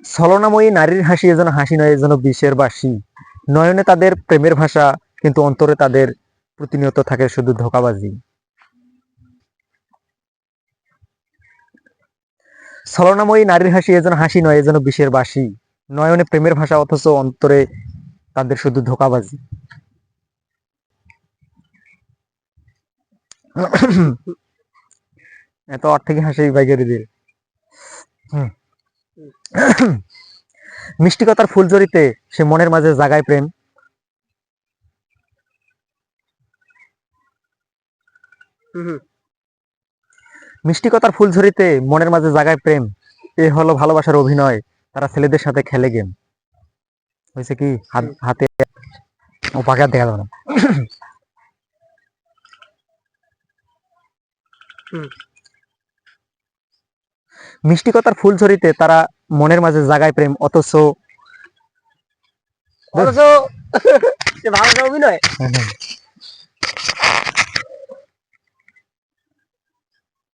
ছলনাময়ী নারীর হাসি এ যেন হাসি নয় এ যেন বাসি নয়নে তাদের প্রেমের ভাষা, কিন্তু অন্তরে তাদের প্রতিনিয়ত থাকে শুধু ধোকাবাজি। ছলনাময়ী নারীর হাসি এ যেন হাসি নয়, এ যেন বাসি নয়নে প্রেমের ভাষা, অথচ অন্তরে তাদের শুধু ধোকাবাজি। এত অর্থ হাসি বাইকেরিদের হুম। মিষ্টিকতার ফুল জড়িতে সে মনের মাঝে জাগায় প্রেম। মিষ্টিকতার ফুল ঝরিতে মনের মাঝে জাগায় প্রেম এ হলো ভালোবাসার অভিনয় তারা ছেলেদের সাথে খেলে গেম। হয়েছে কি? হাত দেখা যাবে না। মিষ্টিকতার ফুল ঝরিতে তারা মনের মাঝে জাগায় প্রেম অথচ অথচ সে ভালো অভিনয়।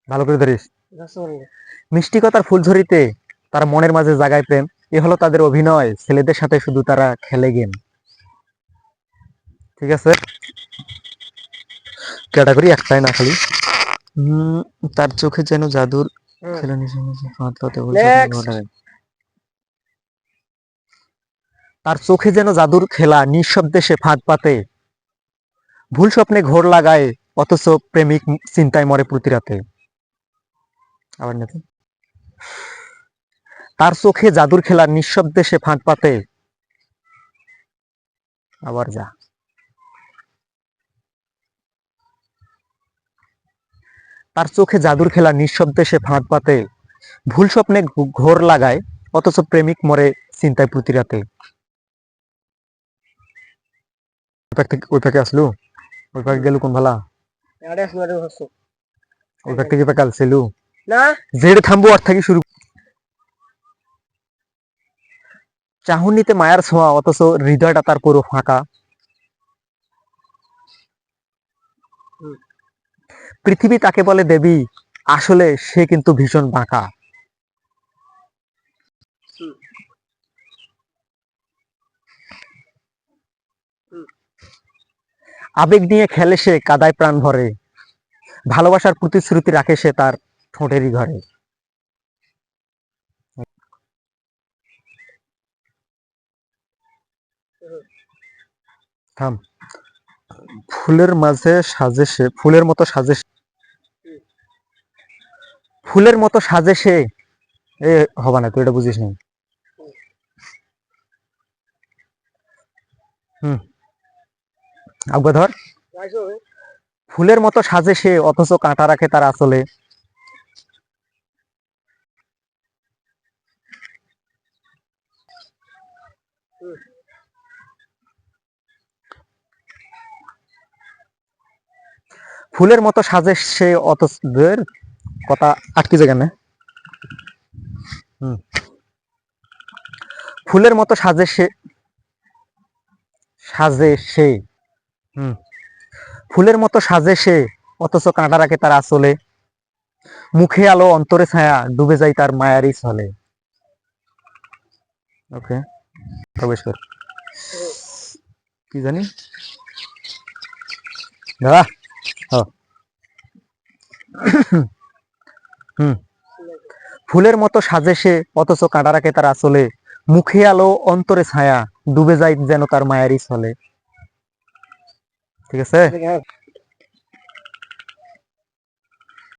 ভালো করে ধরিস। মিষ্টিকতার ফুল ঝরিতে তারা মনের মাঝে জাগায় প্রেম এ হলো তাদের অভিনয়। ছেলেদের সাথে শুধু তারা খেলে গেম। ঠিক আছে? ক্যাটাগরি একটাই না খালি। উম, তার চোখে যেন জাদুর। খেলা হাত পাতে Next. তার চোখে যেন জাদুর খেলা নিঃশব্দে সে ফাঁদ পাতে। ভুল স্বপ্নে ঘোর লাগায় অথচ প্রেমিক চিন্তায় মরে প্রতি রাতে। আবার তার চোখে জাদুর খেলা নিঃশব্দে সে ফাঁদ পাতে। আবার যা। তার চোখে জাদুর খেলা নিঃশব্দে সে ফাঁদ পাতে। ভুল স্বপ্নে ঘোর লাগায় অথচ প্রেমিক মরে চিন্তায় প্রতি রাতে ওই পাক আসলু? ওই পাকে গেলু কোন ভালা। ওই পাক থেকে পাকে আসলু? না। জেড়ে থামবো আর থেকে শুরু চাহনিতে মায়ার ছোঁয়া অথচ হৃদয়টা তার পুরো ফাঁকা। পৃথিবী তাকে বলে দেবী। আসলে সে কিন্তু ভীষণ বাঁকা। আবেগ নিয়ে খেলে সে, কাদায় প্রাণ ভরে। ভালোবাসার প্রতিশ্রুতি রাখে সে তার ঠোঁটেরই ঘরে। থাম। ফুলের মাঝে সাজে সে ফুলের মতো সাজে ফুলের মতো সাজে সে, এ, হবে না, তুই এটা বুঝিস না। ধর। ফুলের মতো সাজে সে, অথচ কাঁটা রাখে তার আসলে। ফুলের মতো সাজে সে, অথচ কথা আটকে যায় কেন? হুম। ফুলের মতো সাজে সে সাজে সে। হুম। ফুলের মতো সাজে সে অথচ কাঁটা রাখে তার আসলে মুখে আলো অন্তরে ছায়া ডুবে যায় তার মায়ারই ছলে। ওকে প্রবেশ কর। কি জানি? দাদা হ। হুম। ফুলের মতো সাজে সে অথচ কাঁটা রাখে তার আসলে। মুখে আলো অন্তরে ছায়া ডুবে যায় যেন তার মায়ারই ছলে। ঠিক আছে? ঠিক আছে।